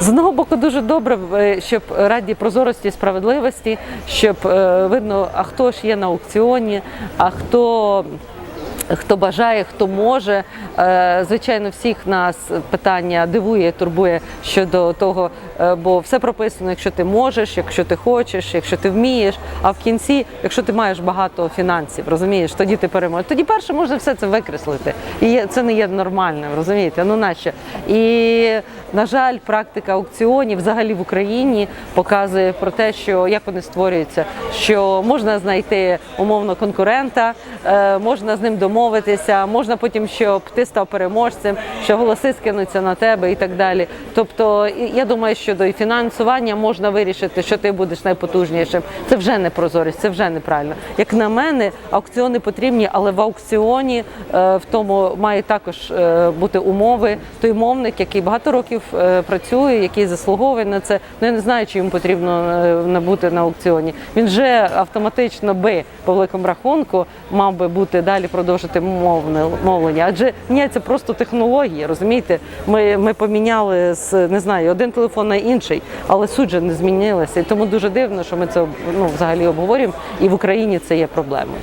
З одного боку, дуже добре, е, щоб раді прозорості і справедливості, щоб е, видно, а хто ж є на аукціоні, а хто. Хто бажає, хто може. Е, Звичайно, всіх нас питання дивує, турбує щодо того, е, бо все прописано, якщо ти можеш, якщо ти хочеш, якщо ти вмієш. А в кінці, якщо ти маєш багато фінансів, розумієш, тоді ти переможеш. Тоді перше можна все це викреслити. І це не є нормальним, розумієте? Ну нащо? І на жаль, практика аукціонів взагалі в Україні показує про те, що як вони створюються, що можна знайти умовно конкурента, е, можна з ним домовитися, можна потім, щоб ти став переможцем, що голоси скинуться на тебе і так далі. Тобто, я думаю, що до фінансування можна вирішити, що ти будеш найпотужнішим. Це вже не прозорість, це вже неправильно. Як на мене, аукціони потрібні, але в аукціоні е, в тому має також е, бути умови. Той мовник, який багато років е, працює, який заслуговує на це. Ну я не знаю, чи йому потрібно набути на аукціоні. Він вже автоматично би по великому рахунку мав би бути далі продовжити мовлення. Адже міняється просто технології. Розумієте, ми, ми поміняли з не знаю один телефон на інший, але суть же не змінилася. І тому дуже дивно, що ми це ну, взагалі обговорюємо, і в Україні це є проблемою.